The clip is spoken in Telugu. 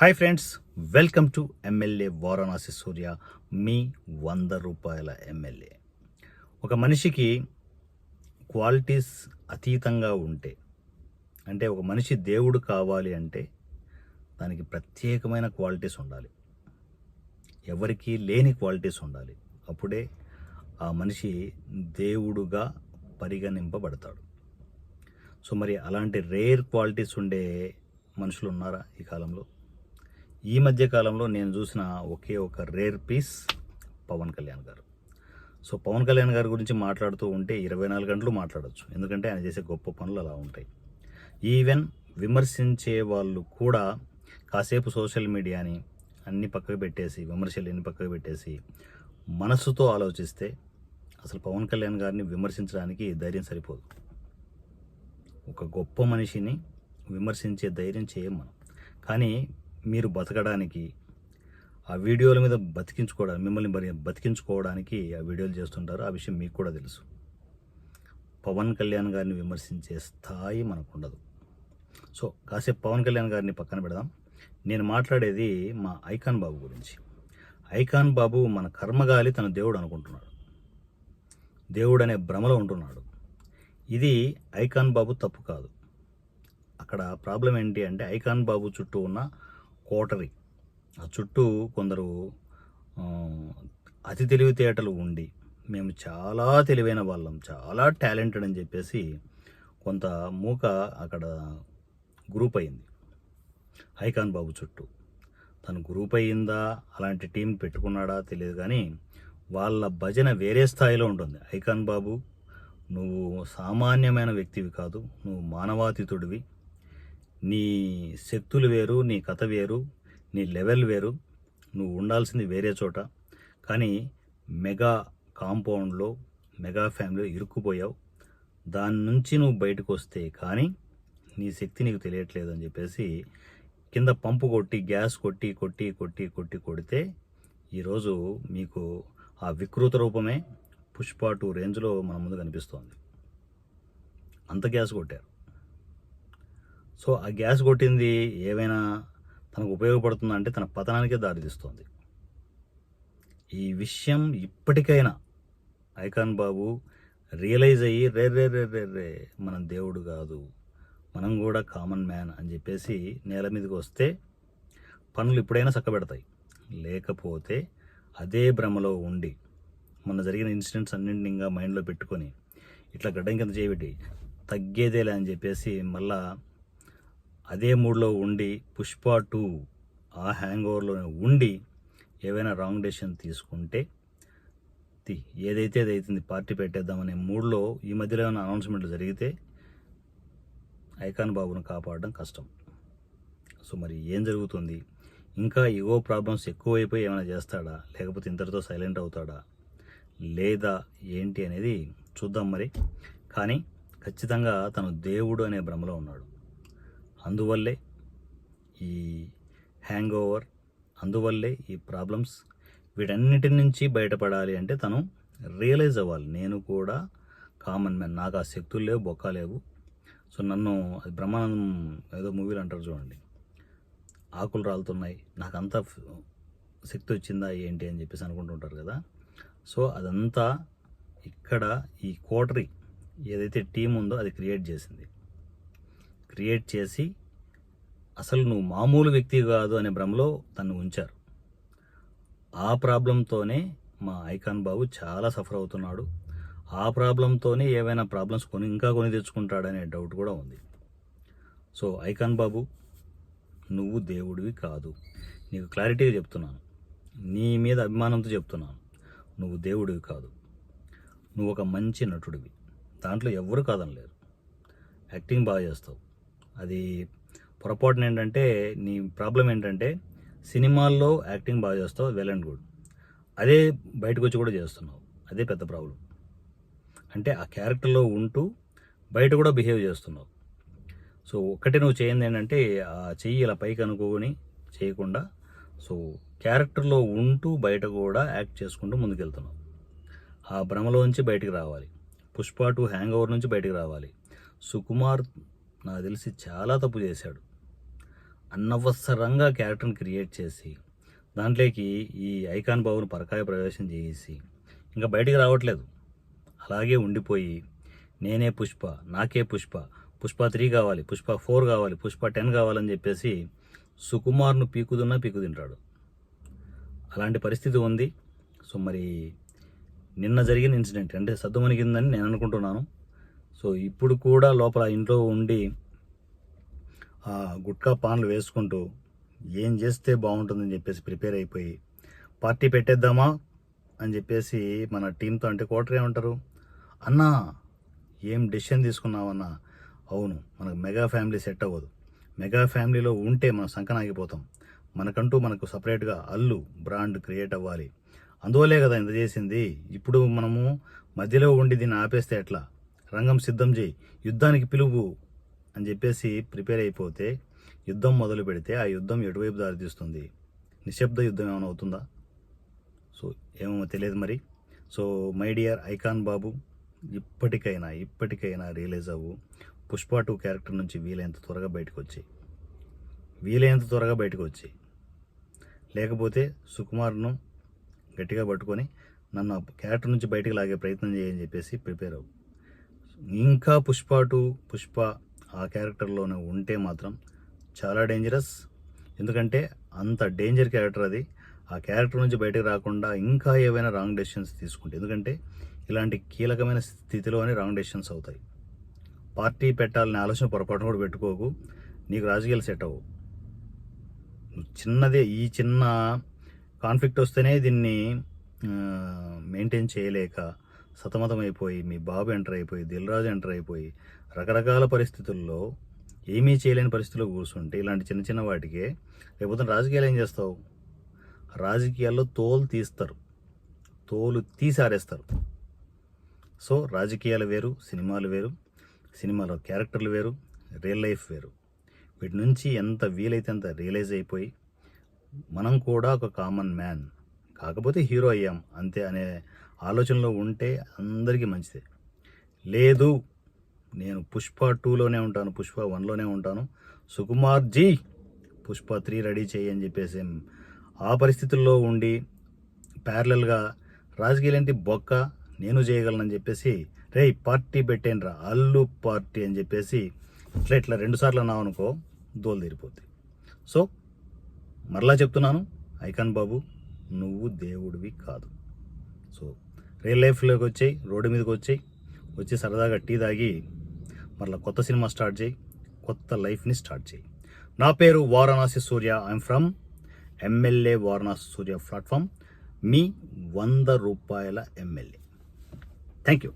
Hi friends welcome to MLA Varanasi Surya మీ వంద రూపాయల ఎమ్మెల్యే ఒక మనిషికి క్వాలిటీస్ అతీతంగా ఉంటే అంటే ఒక మనిషి దేవుడు కావాలి అంటే దానికి ప్రత్యేకమైన క్వాలిటీస్ ఉండాలి. ఎవరికీ లేని క్వాలిటీస్ ఉండాలి. అప్పుడే ఆ మనిషి దేవుడుగా పరిగణింపబడతాడు. సో మరి అలాంటి రేర్ క్వాలిటీస్ ఉండే మనుషులు ఉన్నారా ఈ కాలంలో? ఈ మధ్య కాలంలో నేను చూసిన ఒకే ఒక రేర్ పీస్ పవన్ కళ్యాణ్ గారు. సో పవన్ కళ్యాణ్ గారి గురించి మాట్లాడుతూ ఉంటే ఇరవై నాలుగు గంటలు మాట్లాడొచ్చు. ఎందుకంటే ఆయన చేసే గొప్ప పనులు అలా ఉంటాయి. ఈవెన్ విమర్శించే వాళ్ళు కూడా కాసేపు సోషల్ మీడియాని అన్ని పక్కకు పెట్టేసి విమర్శలు అన్ని పక్కకు పెట్టేసి మనస్సుతో ఆలోచిస్తే అసలు పవన్ కళ్యాణ్ గారిని విమర్శించడానికి ధైర్యం సరిపోదు. ఒక గొప్ప మనిషిని విమర్శించే ధైర్యం చేయం మనం. కానీ మీరు బతకడానికి ఆ వీడియోల మీద బతికించుకోవడానికి మిమ్మల్ని మరి బతికించుకోవడానికి ఆ వీడియోలు చేస్తుంటారు ఆ విషయం మీకు కూడా తెలుసు. పవన్ కళ్యాణ్ గారిని విమర్శించే స్థాయి మనకు ఉండదు సో కాసేపు పవన్ కళ్యాణ్ గారిని పక్కన పెడదాం. నేను మాట్లాడేది మా ఐకాన్ బాబు గురించి. ఐకాన్ బాబు మన కర్మగాలి తన దేవుడు అనుకుంటున్నాడు. దేవుడు అనే భ్రమలో ఉంటున్నాడు. ఇది ఐకాన్ బాబు తప్పు కాదు. అక్కడ ప్రాబ్లం ఏంటి అంటే ఐకాన్ బాబు చుట్టూ ఉన్న కోటరీ. ఆ చుట్టూ కొందరు అతి తెలివితేటలు ఉండి మేము చాలా తెలివైన వాళ్ళం చాలా టాలెంటెడ్ అని చెప్పేసి కొంత మూక అక్కడ గ్రూప్ అయింది. ఐకాన్ బాబు చుట్టూ. తను గ్రూప్ అయ్యిందా అలాంటి టీం పెట్టుకున్నాడా తెలియదు కానీ వాళ్ళ భజన వేరే స్థాయిలో ఉంటుంది. ఐకాన్ బాబు నువ్వు సామాన్యమైన వ్యక్తివి కాదు నువ్వు మానవాతీతుడివి. నీ శక్తులు వేరు నీ కథ వేరు నీ లెవెల్ వేరు. నువ్వు ఉండాల్సింది వేరే చోట. కానీ మెగా కాంపౌండ్లో మెగా ఫ్యామిలీలో ఇరుక్కుపోయావు. దాని నుంచి నువ్వు బయటకు వస్తే కానీ నీ శక్తి నీకు తెలియట్లేదు అని చెప్పేసి కింద పంపు కొట్టి గ్యాస్ కొట్టి కొట్టి కొట్టి కొట్టి కొడితే ఈరోజు మీకు ఆ వికృత రూపమే పుష్ప టూ రేంజ్లో మన ముందు కనిపిస్తోంది. అంత గ్యాస్ కొట్టారు. సో ఆ గ్యాస్ కొట్టింది ఏమైనా తనకు ఉపయోగపడుతుందంటే తన పతనానికే దారితీస్తోంది ఈ విషయం ఇప్పటికైనా ఐకాన్ బాబు రియలైజ్ అయ్యి రే రే రే రే రే మనం దేవుడు కాదు మనం కూడా కామన్ మ్యాన్ అని చెప్పేసి నేల మీదకి వస్తే పనులు ఇప్పుడైనా చక్కబెడతాయి. లేకపోతే అదే భ్రమలో ఉండి మొన్న జరిగిన ఇన్సిడెంట్స్ అన్నింటిని ఇంకా మైండ్లో పెట్టుకొని ఇట్లా గడ్డం కింద చేయబెట్టి తగ్గేదేలే అని చెప్పేసి మళ్ళా అదే మూడ్లో ఉండి పుష్ప టూ ఆ హ్యాంగ్ ఓవర్లోనే ఉండి ఏవైనా రాంగ్ డెసిషన్ తీసుకుంటే తి- ఏదైతే అది అవుతుంది పార్టీ పెట్టేద్దామనే మూడ్లో ఈ మధ్యలో ఏమైనా అనౌన్స్మెంట్లు జరిగితే ఐకాన్ బాబును కాపాడడం కష్టం. సో మరి ఏం జరుగుతుంది? ఇంకా ఇగో ప్రాబ్లమ్స్ ఎక్కువైపోయి ఏమైనా చేస్తాడా? లేకపోతే ఇంతటితో సైలెంట్ అవుతాడా? లేదా ఏంటి అనేది చూద్దాం మరి. కానీ ఖచ్చితంగా తను దేవుడు అనే భ్రమలో ఉన్నాడు. అందువల్లే ఈ హ్యాంగ్ ఓవర్ అందువల్లే ఈ ప్రాబ్లమ్స్ వీటన్నిటి నుంచి బయటపడాలి అంటే తను రియలైజ్ అవ్వాలి. నేను కూడా కామన్ మ్యాన్ నాకు ఆ శక్తులు లేవు బొక్క లేవు. సో నన్ను అది బ్రహ్మానందం ఏదో మూవీలు అంటారు చూడండి. ఆకులు రాలుతున్నాయి నాకు అంత శక్తి వచ్చిందా ఏంటి అని చెప్పేసి అనుకుంటుంటారు కదా. సో అదంతా ఇక్కడ ఈ కోటరీ ఏదైతే టీం ఉందో అది క్రియేట్ చేసింది. క్రియేట్ చేసి అసలు నువ్వు మామూలు వ్యక్తి కాదు అనే భ్రమలో తను ఉంచారు. ఆ ప్రాబ్లంతోనే మా ఐకాన్ బాబు చాలా సఫర్ అవుతున్నాడు. ఆ ప్రాబ్లంతోనే ఏవైనా ప్రాబ్లమ్స్ కొని ఇంకా కొని తెచ్చుకుంటాడనే డౌట్ కూడా ఉంది. సో ఐకాన్ బాబు నువ్వు దేవుడివి కాదు. నీకు క్లారిటీగా చెప్తున్నాను. నీ మీద అభిమానంతో చెప్తున్నాను. నువ్వు దేవుడివి కాదు. నువ్వు ఒక మంచి నటుడివి. దాంట్లో ఎవ్వరు కాదనలేరు. యాక్టింగ్ బాగా చేస్తావు. అది పొరపాటున ఏంటంటే నీ ప్రాబ్లం ఏంటంటే సినిమాల్లో యాక్టింగ్ బాగా చేస్తావు వెల్ అండ్ గుడ్. అదే బయటకు వచ్చి కూడా చేస్తున్నావు. అదే పెద్ద ప్రాబ్లం. అంటే ఆ క్యారెక్టర్లో ఉంటూ బయట కూడా బిహేవ్ చేస్తున్నావు. సో ఒక్కటే నువ్వు చేయండి ఏంటంటే ఆ చెయ్యి ఇలా పైకి అనుకోని చేయకుండా సో క్యారెక్టర్లో ఉంటూ బయట కూడా యాక్ట్ చేసుకుంటూ ముందుకెళ్తున్నావు. ఆ భ్రమలోంచి బయటికి రావాలి. పుష్ప టూ హ్యాంగ్ ఓవర్ నుంచి బయటికి రావాలి. సుకుమార్ నాకు తెలిసి చాలా తప్పు చేశాడు. అనవసరంగా క్యారెక్టర్ని క్రియేట్ చేసి దాంట్లోకి ఈ ఐకాన్ బాబును పరకాయ ప్రవేశం చేసి ఇంకా బయటికి రావట్లేదు. అలాగే ఉండిపోయి నేనే పుష్ప నాకే పుష్ప పుష్ప త్రీ కావాలి పుష్ప ఫోర్ కావాలి పుష్ప టెన్ కావాలని చెప్పేసి సుకుమార్ను పీకుదున్నా పీకు తింటాడు అలాంటి పరిస్థితి ఉంది. సో మరి నిన్న జరిగిన ఇన్సిడెంట్ అంటే సద్దుమణిగిందని నేను అనుకుంటున్నాను. సో ఇప్పుడు కూడా లోపల ఇంట్లో ఉండి ఆ గుట్కా పాన్లు వేసుకుంటూ ఏం చేస్తే బాగుంటుందని చెప్పేసి ప్రిపేర్ అయిపోయి పార్టీ పెట్టేద్దామా అని చెప్పేసి మన టీంతో అంటే క్వార్టర్ ఏమంటారు అన్నా ఏం డెసిషన్ తీసుకున్నావన్నా? అవును మనకు మెగా ఫ్యామిలీ సెట్ అవ్వదు. మెగా ఫ్యామిలీలో ఉంటే మనం సంకనాగిపోతాం. మనకంటూ మనకు సపరేట్గా అల్లు బ్రాండ్ క్రియేట్ అవ్వాలి. అందువలే కదా ఇంత చేసింది. ఇప్పుడు మనము మధ్యలో ఉండి దీన్ని ఆపేస్తే ఎట్లా? రంగం సిద్ధం చేయి. యుద్ధానికి పిలువు అని చెప్పేసి ప్రిపేర్ అయిపోతే యుద్ధం మొదలు పెడితే ఆ యుద్ధం ఎటువైపు దారితీస్తుంది? నిశ్శబ్ద యుద్ధం ఏమైనా అవుతుందా? సో ఏమో తెలియదు మరి. సో మై డియర్ ఐకాన్ బాబు ఇప్పటికైనా ఇప్పటికైనా రియలైజ్ అవ్వు. పుష్ప టూ క్యారెక్టర్ నుంచి వీలైనంత త్వరగా బయటకు వచ్చి వీలైనంత త్వరగా బయటకు వచ్చి లేకపోతే సుకుమార్ను గట్టిగా పట్టుకొని నన్ను క్యారెక్టర్ నుంచి బయటకు లాగే ప్రయత్నం చేయని చెప్పేసి ప్రిపేర్ అవ్వు. ఇంకా పుష్ప టు పుష్ప ఆ క్యారెక్టర్లోనే ఉంటే మాత్రం చాలా డేంజరస్ ఎందుకంటే అంత డేంజర్ క్యారెక్టర్ అది. ఆ క్యారెక్టర్ నుంచి బయటకు రాకుండా ఇంకా ఏవైనా రాంగ్ డెసిషన్స్ తీసుకుంటే ఎందుకంటే ఇలాంటి కీలకమైన స్థితిలోనే రాంగ్ డెసిషన్స్ అవుతాయి. పార్టీ పెట్టాలనే ఆలోచన పొరపాటున కూడా పెట్టుకోకు. నీకు రాజకీయాలు సెట్ అవ్వు. నువ్వు చిన్నదే ఈ చిన్న కాన్ఫ్లిక్ట్ వస్తేనే దీన్ని మెయింటైన్ చేయలేక సతమతమైపోయి మీ బాబు ఎంటర్ అయిపోయి దిల్రాజు ఎంటర్ అయిపోయి రకరకాల పరిస్థితుల్లో ఏమీ చేయలేని పరిస్థితుల్లో కూర్చుంటే ఇలాంటి చిన్న చిన్న వాటికే లేకపోతే రాజకీయాలు ఏం చేస్తావు? రాజకీయాల్లో తోలు తీస్తారు. తోలు తీసారేస్తారు. సో రాజకీయాలు వేరు సినిమాలు వేరు సినిమాలో క్యారెక్టర్లు వేరు రియల్ లైఫ్ వేరు. వీటి నుంచి ఎంత వీలైతే అంత రియలైజ్ అయిపోయి మనం కూడా ఒక కామన్ మ్యాన్ కాకపోతే హీరో అయ్యాం అంతే అనే ఆలోచనలో ఉంటే అందరికీ మంచిదే. లేదు నేను పుష్ప టూలోనే ఉంటాను పుష్ప వన్లోనే ఉంటాను. సుకుమార్ జీ పుష్ప త్రీ రెడీ చేయి అని చెప్పేసి ఆ పరిస్థితుల్లో ఉండి ప్యారలల్గా రాజకీయాలేంటి బొక్క నేను చేయగలనని చెప్పేసి రే పార్టీ పెట్టేనరా అల్లు పార్టీ అని చెప్పేసి ఇట్లా ఇట్లా రెండుసార్లు అన్నావు అనుకో దోలు తీరిపోద్ది. సో మరలా చెప్తున్నాను ఐకాన్ బాబు నువ్వు దేవుడివి కాదు. సో రియల్ లైఫ్లోకి వచ్చాయి రోడ్డు మీదకి వచ్చాయి వచ్చి సరదాగా టీ తాగి మరలా కొత్త సినిమా స్టార్ట్ చేయి కొత్త లైఫ్ని స్టార్ట్ చేయి. నా పేరు Varanasi Surya I'm from MLA Varanasi Surya platform మీ వంద రూపాయల ఎమ్మెల్యే థ్యాంక్ యూ